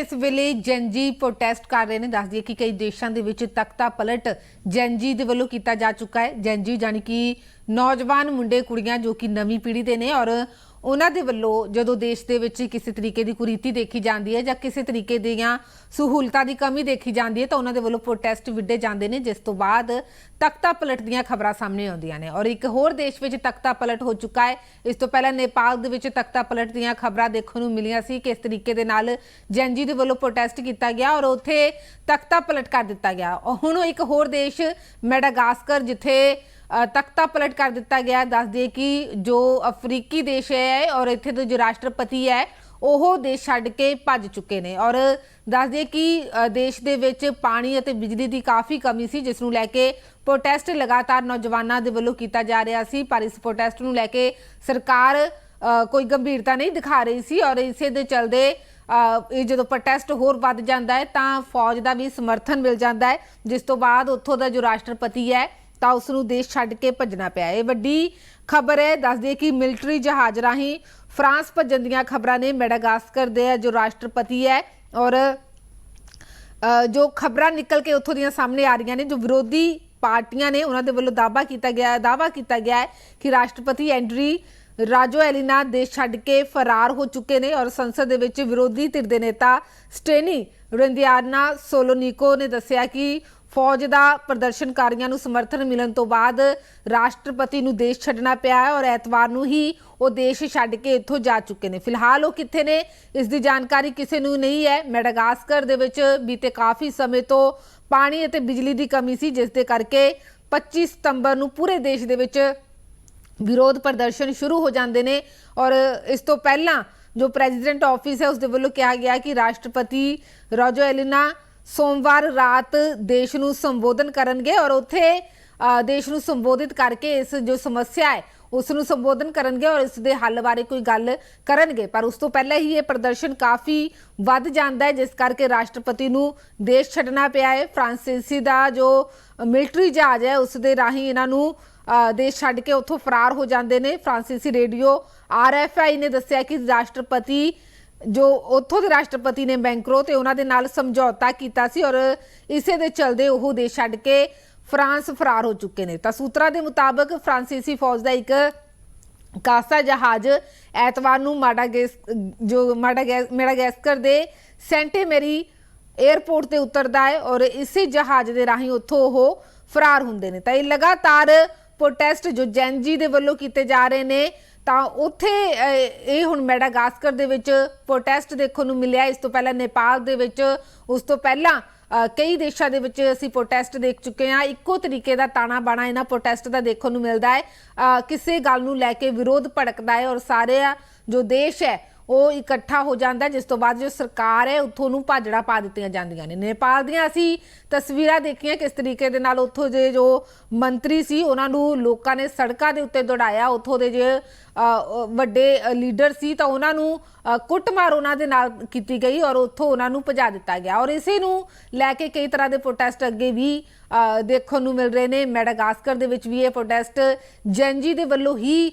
ਇਸ ਵੇਲੇ ਜੈਨਜੀ ਪ੍ਰੋਟੈਸਟ ਕਰ ਰਹੇ ਨੇ। ਦੱਸ ਦਈਏ ਕਿ ਕਈ ਦੇਸ਼ਾਂ ਦੇ ਵਿੱਚ ਤਖਤਾ ਪਲਟ ਜੈਨਜੀ ਦੇ ਵੱਲੋਂ ਕੀਤਾ ਜਾ ਚੁੱਕਾ ਹੈ। ਜੈਨਜੀ ਜਾਨੀ ਕਿ ਨੌਜਵਾਨ ਮੁੰਡੇ, ਕੁੜੀਆਂ ਜੋ ਕਿ ਨਵੀਂ ਪੀੜ੍ਹੀ ਦੇ ਨੇ ਔਰ ਉਹਨਾਂ ਦੇ ਵੱਲੋਂ ਜਦੋਂ ਦੇਸ਼ ਦੇ ਵਿੱਚ ਕਿਸੇ ਤਰੀਕੇ ਦੀ ਕੁਰੀਤੀ ਦੇਖੀ ਜਾਂਦੀ ਹੈ ਜਾਂ ਕਿਸੇ ਤਰੀਕੇ ਦੀਆਂ ਸਹੂਲਤਾਂ ਦੀ ਕਮੀ ਦੇਖੀ ਜਾਂਦੀ ਹੈ, ਤਾਂ ਉਹਨਾਂ ਦੇ ਵੱਲੋਂ ਪ੍ਰੋਟੈਸਟ ਵਿੱਢੇ ਜਾਂਦੇ ਨੇ, ਜਿਸ ਤੋਂ ਬਾਅਦ ਤਖਤਾ ਪਲਟ ਦੀਆਂ ਖਬਰਾਂ ਸਾਹਮਣੇ ਆਉਂਦੀਆਂ ਨੇ। ਔਰ ਇੱਕ ਹੋਰ ਦੇਸ਼ ਵਿੱਚ ਤਖਤਾ ਪਲਟ ਹੋ ਚੁੱਕਾ ਹੈ। ਇਸ ਤੋਂ ਪਹਿਲਾਂ ਨੇਪਾਲ ਦੇ ਵਿੱਚ ਤਖਤਾ ਪਲਟ ਦੀਆਂ ਖਬਰਾਂ ਦੇਖਣ ਨੂੰ ਮਿਲੀਆਂ ਸੀ, ਕਿਸ ਤਰੀਕੇ ਦੇ ਨਾਲ ਜੈਨਜੀ ਦੇ ਵੱਲੋਂ ਪ੍ਰੋਟੈਸਟ ਕੀਤਾ ਗਿਆ ਔਰ ਉੱਥੇ ਤਖਤਾ ਪਲਟ ਕਰ ਦਿੱਤਾ ਗਿਆ। ਔਰ ਹੁਣ ਇੱਕ ਹੋਰ ਦੇਸ਼, ਮੈਡਾਗਾਸਕਰ, ਜਿੱਥੇ ਤਖਤਾ ਪਲਟ ਕਰ ਦਿੱਤਾ ਗਿਆ ਦੱਸ ਦਈਏ ਕਿ ਜੋ ਅਫਰੀਕੀ ਦੇਸ਼ ਹੈ ਔਰ ਇੱਥੇ ਦੇ ਜੋ ਰਾਸ਼ਟਰਪਤੀ ਹੈ, ਉਹ ਦੇਸ਼ ਛੱਡ ਕੇ ਭੱਜ ਚੁੱਕੇ ਨੇ। ਔਰ ਦੱਸ ਦਈਏ ਕਿ ਦੇਸ਼ ਦੇ ਵਿੱਚ ਪਾਣੀ ਅਤੇ ਬਿਜਲੀ ਦੀ ਕਾਫੀ ਕਮੀ ਸੀ, ਜਿਸ ਨੂੰ ਲੈ ਕੇ ਪ੍ਰੋਟੈਸਟ ਲਗਾਤਾਰ ਨੌਜਵਾਨਾਂ ਦੇ ਵੱਲੋਂ ਕੀਤਾ ਜਾ ਰਿਹਾ ਸੀ। ਪਰ ਇਸ ਪ੍ਰੋਟੈਸਟ ਨੂੰ ਲੈ ਕੇ ਸਰਕਾਰ ਕੋਈ ਗੰਭੀਰਤਾ ਨਹੀਂ ਦਿਖਾ ਰਹੀ ਸੀ। ਔਰ ਇਸੇ ਦੇ ਚਲਦੇ ਇਹ ਜਦੋਂ ਪ੍ਰੋਟੈਸਟ ਹੋਰ ਵੱਧ ਜਾਂਦਾ ਹੈ, ਤਾਂ ਫੌਜ ਦਾ ਵੀ ਸਮਰਥਨ ਮਿਲ ਜਾਂਦਾ ਹੈ, ਜਿਸ ਤੋਂ ਬਾਅਦ ਉੱਥੋਂ ਦਾ ਜੋ ਰਾਸ਼ਟਰਪਤੀ ਹੈ ਤਾਂ ਉਸ ਨੂੰ ਦੇਸ਼ ਛੱਡ ਕੇ ਭੱਜਣਾ ਪਿਆ। ਇਹ ਵੱਡੀ ਖਬਰ ਹੈ ਦੱਸ ਕਿ ਮਿਲਟਰੀ ਜਹਾਜ਼ ਰਾਹੀਂ ਫਰਾਂਸ ਭੱਜਣ ਦੀਆਂ ਖਬਰਾਂ ਨੇ ਮੈਡਾਗਾਸਕਰ ਦੇ, ਜੋ ਰਾਸ਼ਟਰਪਤੀ ਹੈ ਔਰ ਜੋ ਖਬਰਾਂ ਨਿਕਲ ਕੇ ਉੱਥੋਂ ਦੀਆਂ ਸਾਹਮਣੇ ਆ ਰਹੀਆਂ ਨੇ, ਜੋ ਵਿਰੋਧੀ ਪਾਰਟੀਆਂ ਨੇ, ਉਹਨਾਂ ਦੇ ਵੱਲੋਂ ਦਾਅਵਾ ਕੀਤਾ ਗਿਆ ਹੈ ਦਾਅਵਾ ਕੀਤਾ ਗਿਆ ਹੈ ਕਿ ਰਾਸ਼ਟਰਪਤੀ ਐਂਡਰੀ ਰਾਜੋ ਐਲੀਨਾ ਦੇਸ਼ ਛੱਡ ਕੇ ਫਰਾਰ ਹੋ ਚੁੱਕੇ ਨੇ ਔਰ ਸੰਸਦ ਦੇ ਵਿੱਚ ਵਿਰੋਧੀ ਧਿਰ ਦੇ ਨੇਤਾ ਸਟੇਨੀ ਰਿੰਦਿਆਨਾ ਸੋਲੋਨੀਕੋ ਨੇ ਦੱਸਿਆ ਕਿ ਫੌਜ ਦਾ ਪ੍ਰਦਰਸ਼ਨਕਾਰੀਆਂ ਨੂੰ ਸਮਰਥਨ ਮਿਲਣ ਤੋਂ ਬਾਅਦ ਰਾਸ਼ਟਰਪਤੀ ਨੂੰ ਦੇਸ਼ ਛੱਡਣਾ ਪਿਆ ਹੈ ਔਰ ਐਤਵਾਰ ਨੂੰ ਹੀ ਉਹ ਦੇਸ਼ ਛੱਡ ਕੇ ਇੱਥੋਂ ਜਾ ਚੁੱਕੇ ਨੇ। ਫਿਲਹਾਲ ਉਹ ਕਿੱਥੇ ਨੇ, ਇਸ ਦੀ ਜਾਣਕਾਰੀ ਕਿਸੇ ਨੂੰ ਨਹੀਂ ਹੈ। ਮੈਡਾਗਾਸਕਰ ਦੇ ਵਿੱਚ ਬੀਤੇ ਕਾਫੀ ਸਮੇਂ ਤੋਂ ਪਾਣੀ ਅਤੇ ਬਿਜਲੀ ਦੀ ਕਮੀ ਸੀ, ਜਿਸ ਦੇ ਕਰਕੇ 25 ਸਤੰਬਰ ਨੂੰ ਪੂਰੇ ਦੇਸ਼ ਦੇ ਵਿੱਚ ਵਿਰੋਧ ਪ੍ਰਦਰਸ਼ਨ ਸ਼ੁਰੂ ਹੋ ਜਾਂਦੇ ਨੇ ਔਰ ਇਸ ਤੋਂ ਪਹਿਲਾਂ ਜੋ ਪ੍ਰੈਜ਼ੀਡੈਂਟ ਆਫਿਸ ਹੈ, ਉਸ ਦੇ ਵੱਲੋਂ ਕਿਹਾ ਗਿਆ ਕਿ ਰਾਸ਼ਟਰਪਤੀ ਰਾਜੋ ਐਲਿਨਾ ਸੋਮਵਾਰ ਰਾਤ ਦੇਸ਼ ਨੂੰ ਸੰਬੋਧਨ ਕਰਨਗੇ ਔਰ ਉੱਥੇ ਦੇਸ਼ ਨੂੰ ਸੰਬੋਧਿਤ ਕਰਕੇ ਇਸ ਜੋ ਸਮੱਸਿਆ ਹੈ, ਉਸ ਨੂੰ ਸੰਬੋਧਨ ਕਰਨਗੇ ਔਰ ਇਸ ਦੇ ਹੱਲ ਬਾਰੇ ਕੋਈ ਗੱਲ ਕਰਨਗੇ। ਪਰ ਉਸ ਤੋਂ ਪਹਿਲਾਂ ਹੀ ਇਹ ਪ੍ਰਦਰਸ਼ਨ ਕਾਫੀ ਵੱਧ ਜਾਂਦਾ ਹੈ, ਜਿਸ ਕਰਕੇ ਰਾਸ਼ਟਰਪਤੀ ਨੂੰ ਦੇਸ਼ ਛੱਡਣਾ ਪਿਆ ਹੈ। ਫਰਾਂਸੀਸੀ ਦਾ ਜੋ ਮਿਲਟਰੀ ਜਹਾਜ਼ ਹੈ, ਉਸ ਦੇ ਰਾਹੀਂ ਇਹਨਾਂ ਨੂੰ ਦੇਸ਼ ਛੱਡ ਕੇ ਉੱਥੋਂ ਫਰਾਰ ਹੋ ਜਾਂਦੇ ਨੇ। ਫਰਾਂਸੀਸੀ ਰੇਡੀਓ ਆਰਐਫਆਈ ਨੇ ਦੱਸਿਆ ਕਿ ਰਾਸ਼ਟਰਪਤੀ ਜੋ ਉੱਥੋਂ ਦੇ ਰਾਸ਼ਟਰਪਤੀ ਨੇ ਬੈਂਕਰੋ ਤੇ ਉਹਨਾਂ ਦੇ ਨਾਲ ਸਮਝੌਤਾ ਕੀਤਾ ਸੀ ਔਰ ਇਸੇ ਦੇ ਚਲਦੇ ਉਹ ਦੇਸ਼ ਛੱਡ ਕੇ ਫਰਾਂਸ ਫਰਾਰ ਹੋ ਚੁੱਕੇ ਨੇ। ਤਾਂ ਸੂਤਰਾਂ ਦੇ ਮੁਤਾਬਕ ਫਰਾਂਸੀਸੀ ਫੌਜ ਦਾ ਇੱਕ ਕਾਸਾ ਜਹਾਜ਼ ਐਤਵਾਰ ਨੂੰ ਮਾਡਾਗੇਸ ਜੋ ਮਾਡਾਗੈਸ ਮੈਡਾਗਾਸਕਰ ਦੇ ਸੈਂਟੇ ਮੇਰੀ 에ਅਰਪੋਰਟ ਤੇ ਉਤਰਦਾ ਹੈ ਔਰ ਇਸੇ ਜਹਾਜ਼ ਦੇ ਰਾਹੀਂ ਉੱਥੋਂ ਉਹ ਫਰਾਰ ਹੁੰਦੇ ਨੇ। ਤਾਂ ਇਹ ਲਗਾਤਾਰ ਪ੍ਰੋਟੈਸਟ ਜੋ ਜੈਨਜੀ ਦੇ ਵੱਲੋਂ ਕੀਤੇ ਜਾ ਰਹੇ ਨੇ ਤਾਂ ਉੱਥੇ ਇਹ ਹੁਣ ਮੈਡਾਗਾਸਕਰ ਦੇ ਵਿੱਚ ਪ੍ਰੋਟੈਸਟ ਦੇਖਣ ਨੂੰ ਮਿਲਿਆ। ਇਸ ਤੋਂ ਪਹਿਲਾਂ ਨੇਪਾਲ ਦੇ ਵਿੱਚ, ਉਸ ਤੋਂ ਪਹਿਲਾਂ ਕਈ ਦੇਸ਼ਾਂ ਦੇ ਵਿੱਚ ਅਸੀਂ ਪ੍ਰੋਟੈਸਟ ਦੇਖ ਚੁੱਕੇ ਹਾਂ। ਇੱਕੋ ਤਰੀਕੇ ਦਾ ਤਾਣਾ ਬਾਣਾ ਇਹਨਾਂ ਪ੍ਰੋਟੈਸਟ ਦਾ ਦੇਖਣ ਨੂੰ ਮਿਲਦਾ ਹੈ। ਕਿਸੇ ਗੱਲ ਨੂੰ ਲੈ ਕੇ ਵਿਰੋਧ ਭੜਕਦਾ ਹੈ ਔਰ ਸਾਰੇ, ਜੋ ਦੇਸ਼ ਹੈ ਉਹ ਇਕੱਠਾ ਹੋ ਜਾਂਦਾ ਜਿਸ ਤੋਂ ਬਾਅਦ ਜੋ ਸਰਕਾਰ ਹੈ, ਉੱਥੋਂ ਨੂੰ ਭਾਜੜਾ ਪਾ ਦਿੱਤੀਆਂ ਜਾਂਦੀਆਂ ਨੇ। ਨੇਪਾਲ ਦੀਆਂ ਅਸੀਂ ਤਸਵੀਰਾਂ ਦੇਖੀਆਂ ਕਿਸ ਤਰੀਕੇ ਦੇ ਨਾਲ ਉੱਥੋਂ ਦੇ ਜੋ ਮੰਤਰੀ ਸੀ, ਉਹਨਾਂ ਨੂੰ ਲੋਕਾਂ ਨੇ ਸੜਕਾਂ ਦੇ ਉੱਤੇ ਦੌੜਾਇਆ। ਉੱਥੋਂ ਦੇ ਜੇ ਵੱਡੇ ਲੀਡਰ ਸੀ, ਤਾਂ ਉਹਨਾਂ ਨੂੰ ਕੁੱਟਮਾਰ ਉਹਨਾਂ ਦੇ ਨਾਲ ਕੀਤੀ ਗਈ ਔਰ ਉੱਥੋਂ ਉਹਨਾਂ ਨੂੰ ਭਜਾ ਦਿੱਤਾ ਗਿਆ। ਔਰ ਇਸੇ ਨੂੰ ਲੈ ਕੇ ਕਈ ਤਰ੍ਹਾਂ ਦੇ ਪ੍ਰੋਟੈਸਟ ਅੱਗੇ ਵੀ ਦੇਖਣ ਨੂੰ ਮਿਲ ਰਹੇ ਨੇ। ਮੈਡਾਗਾਸਕਰ ਦੇ ਵਿੱਚ ਵੀ ਇਹ ਪ੍ਰੋਟੈਸਟ ਜੈਨਜੀ ਦੇ ਵੱਲੋਂ ਹੀ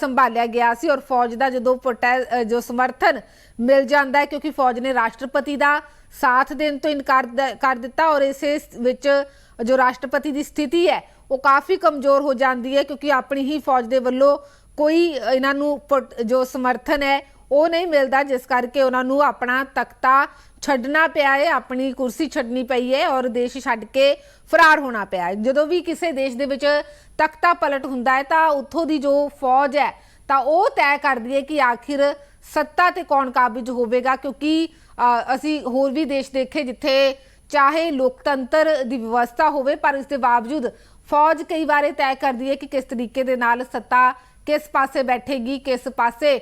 ਸੰਭਾਲਿਆ ਗਿਆ ਸੀ ਔਰ ਫੌਜ ਦਾ ਜਦੋਂ ਪ੍ਰੋਟੈ- ਜੋ ਸਮਰਥਨ ਮਿਲ ਜਾਂਦਾ ਹੈ ਕਿਉਂਕਿ ਫੌਜ ਨੇ ਰਾਸ਼ਟਰਪਤੀ ਦਾ ਸਾਥ ਦੇਣ ਤੋਂ ਇਨਕਾਰ ਕਰ ਦਿੱਤਾ ਔਰ ਇਸੇ ਵਿੱਚ ਜੋ ਰਾਸ਼ਟਰਪਤੀ ਦੀ ਸਥਿਤੀ ਹੈ, ਉਹ ਕਾਫੀ ਕਮਜ਼ੋਰ ਹੋ ਜਾਂਦੀ ਹੈ ਕਿਉਂਕਿ ਆਪਣੀ ਹੀ ਫੌਜ ਦੇ ਵੱਲੋਂ ਕੋਈ ਇਹਨਾਂ ਨੂੰ ਜੋ ਸਮਰਥਨ ਹੈ, ਉਹ ਨਹੀਂ ਮਿਲਦਾ, ਜਿਸ ਕਰਕੇ ਉਹਨਾਂ ਨੂੰ ਆਪਣਾ ਤਖਤਾ ਛੱਡਣਾ ਪਿਆ ਹੈ, ਆਪਣੀ ਕੁਰਸੀ ਛੱਡਣੀ ਪਈ ਹੈ ਔਰ ਦੇਸ਼ ਛੱਡ ਕੇ ਫਰਾਰ ਹੋਣਾ ਪਿਆ ਹੈ। ਜਦੋਂ ਵੀ ਕਿਸੇ ਦੇਸ਼ ਦੇ ਵਿੱਚ ਤਖਤਾ ਪਲਟ ਹੁੰਦਾ ਹੈ, ਤਾਂ ਉੱਥੋਂ ਦੀ ਜੋ ਫੌਜ ਹੈ ਤਾਂ ਉਹ ਤੈਅ ਕਰਦੀ ਹੈ ਕਿ ਆਖਿਰ ਸੱਤਾ ਤੇ ਕੌਣ ਕਾਬਜ਼ ਹੋਵੇਗਾ, ਕਿਉਂਕਿ ਅਸੀਂ ਹੋਰ ਵੀ ਦੇਸ਼ ਦੇਖੇ ਜਿੱਥੇ ਚਾਹੇ ਲੋਕਤੰਤਰ ਦੀ ਵਿਵਸਥਾ ਹੋਵੇ, ਪਰ ਇਸ ਦੇ ਬਾਵਜੂਦ ਫੌਜ ਕਈ ਵਾਰੇ ਤੈਅ ਕਰਦੀ ਹੈ ਕਿ ਕਿਸ ਤਰੀਕੇ ਦੇ ਨਾਲ ਸੱਤਾ ਕਿਸ ਪਾਸੇ ਬੈਠੇਗੀ, ਕਿਸ ਪਾਸੇ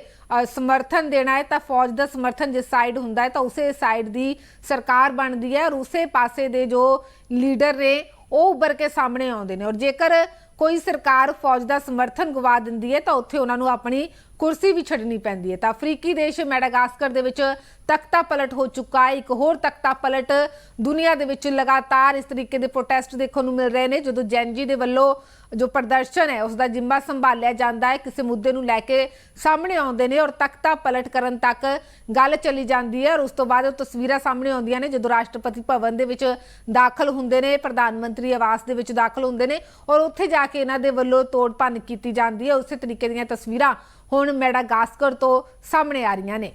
ਸਮਰਥਨ ਦੇਣਾ ਹੈ, ਤਾਂ ਫੌਜ ਦਾ ਸਮਰਥਨ ਜਿਸ ਸਾਈਡ ਹੁੰਦਾ ਹੈ, ਤਾਂ ਉਸੇ ਸਾਈਡ ਦੀ ਸਰਕਾਰ ਬਣਦੀ ਹੈ ਔਰ ਉਸੇ ਪਾਸੇ ਦੇ ਜੋ ਲੀਡਰ ਨੇ, ਉਹ ਉੱਭਰ ਕੇ ਸਾਹਮਣੇ ਆਉਂਦੇ ਨੇ। ਔਰ ਜੇਕਰ ਕੋਈ ਸਰਕਾਰ ਫੌਜ ਦਾ ਸਮਰਥਨ ਗਵਾ ਦਿੰਦੀ ਹੈ ਤਾਂ ਉੱਥੇ ਉਹਨਾਂ ਨੂੰ ਆਪਣੀ ਕੁਰਸੀ ਵੀ ਛੱਡਣੀ ਪੈਂਦੀ ਹੈ। ਤਾਂ ਅਫਰੀਕੀ ਦੇਸ਼ ਮੈਡਾਗਾਸਕਰ ਦੇ ਵਿੱਚ ਤਖਤਾ ਪਲਟ ਹੋ ਚੁੱਕਾ ਹੈ। ਇੱਕ ਹੋਰ ਤਖਤਾ ਪਲਟ ਦੁਨੀਆ ਦੇ ਵਿੱਚ ਲਗਾਤਾਰ ਇਸ ਤਰੀਕੇ ਦੇ ਪ੍ਰੋਟੈਸਟ ਦੇਖਣ ਨੂੰ ਮਿਲ ਰਹੇ ਨੇ, ਜਦੋਂ ਜੈਨਜੀ ਦੇ ਵੱਲੋਂ ਜੋ ਪ੍ਰਦਰਸ਼ਨ ਹੈ ਉਸ ਦਾ ਜਿੰਮਾ ਸੰਭਾਲਿਆ ਜਾਂਦਾ ਹੈ। ਕਿਸੇ ਮੁੱਦੇ ਨੂੰ ਲੈ ਕੇ ਸਾਹਮਣੇ ਆਉਂਦੇ ਨੇ ਔਰ ਤਖਤਾ ਪਲਟ ਕਰਨ ਤੱਕ ਗੱਲ ਚਲੀ ਜਾਂਦੀ ਹੈ ਔਰ ਉਸ ਤੋਂ ਬਾਅਦ ਉਹ ਤਸਵੀਰਾਂ ਸਾਹਮਣੇ ਆਉਂਦੀਆਂ ਨੇ, ਜਦੋਂ ਰਾਸ਼ਟਰਪਤੀ ਭਵਨ ਦੇ ਵਿੱਚ ਦਾਖਲ ਹੁੰਦੇ ਨੇ, ਪ੍ਰਧਾਨ ਮੰਤਰੀ ਆਵਾਸ ਦੇ ਵਿੱਚ ਦਾਖਲ ਹੁੰਦੇ ਨੇ ਔਰ ਉੱਥੇ ਜਾ ਕੇ ਇਹਨਾਂ ਦੇ ਵੱਲੋਂ ਤੋੜ ਭੰਨ ਕੀਤੀ ਜਾਂਦੀ ਹੈ, ਉਸੇ ਤਰੀਕੇ ਦੀਆਂ ਤਸਵੀਰਾਂ ਹੁਣ ਮੈਡਾਗਾਸਕਰ ਤੋਂ ਸਾਹਮਣੇ ਆ ਰਹੀਆਂ ਨੇ।